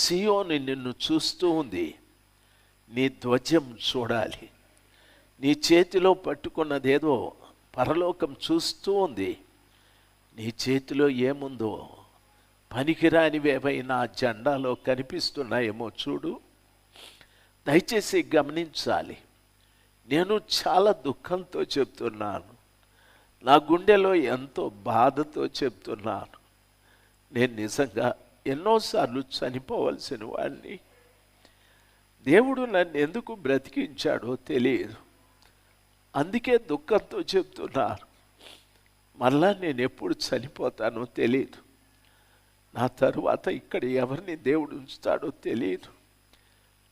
సియోని నిన్ను చూస్తూ ఉంది. నీ ధ్వజం చూడాలి. నీ చేతిలో పట్టుకున్నదేదో పరలోకం చూస్తూ ఉంది. నీ చేతిలో ఏముందో పనికిరానివేవైనా జెండాలో కనిపిస్తున్నాయేమో చూడు. దయచేసి గమనించాలి. నేను చాలా దుఃఖంతో చెప్తున్నాను. నా గుండెలో ఎంతో బాధతో చెప్తున్నాను. నేను నిజంగా ఎన్నోసార్లు చనిపోవలసిన వాడిని దేవుడు నన్ను ఎందుకు బ్రతికించాడో తెలియదు. అందుకే దుఃఖంతో చెప్తున్నారు మళ్ళా నేను ఎప్పుడు చనిపోతానో తెలియదు. నా తరువాత ఇక్కడ ఎవరిని దేవుడు ఉంచుతాడో తెలియదు.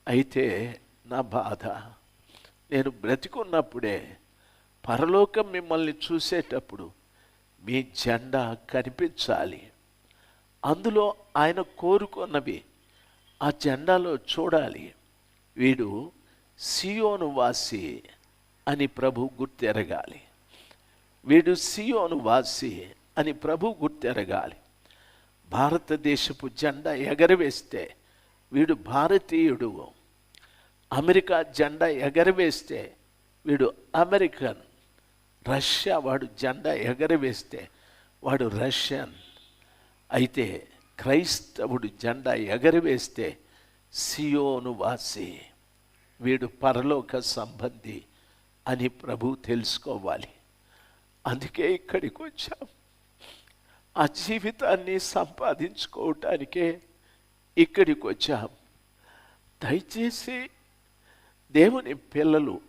అయితే నా బాధ నేను బ్రతికున్నప్పుడే పరలోకం మిమ్మల్ని చూసేటప్పుడు మీ జెండా కనిపించాలి. అందులో ఆయన కోరుకున్నవి ఆ జెండాలో చూడాలి. వీడు సియోను వాసి అని ప్రభు గుర్తెరగాలి. వీడు సియోను వాసి అని ప్రభు గుర్తెరగాలి. భారతదేశపు జెండా ఎగరవేస్తే వీడు భారతీయుడు. అమెరికా జెండా ఎగరవేస్తే వీడు అమెరికన్. రష్యా వాడు జెండా ఎగరవేస్తే వాడు రష్యన్. అయితే క్రైస్తవుడు జెండా ఎగరవేస్తే సియోను వాసి వీడు పరలోక సంబంధి అని ప్రభు తెలుసుకోవాలి. అందుకే ఇక్కడికి వచ్చాం. ఆ జీవితాన్ని సంపాదించుకోవటానికే ఇక్కడికి వచ్చాం. దయచేసి దేవుని పిల్లలు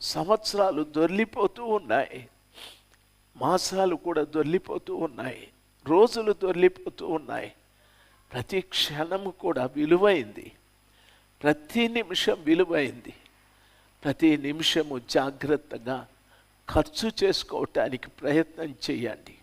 సంవత్సరాలు దొర్లిపోతూ ఉన్నాయి. మాసాలు కూడా దొర్లిపోతూ ఉన్నాయి. రోజులు తొలిపోతూ ఉన్నాయి. ప్రతి క్షణము కూడా విలువైంది. ప్రతి నిమిషం విలువైంది. ప్రతి నిమిషము జాగ్రత్తగా ఖర్చు చేసుకోవటానికి ప్రయత్నం చేయండి.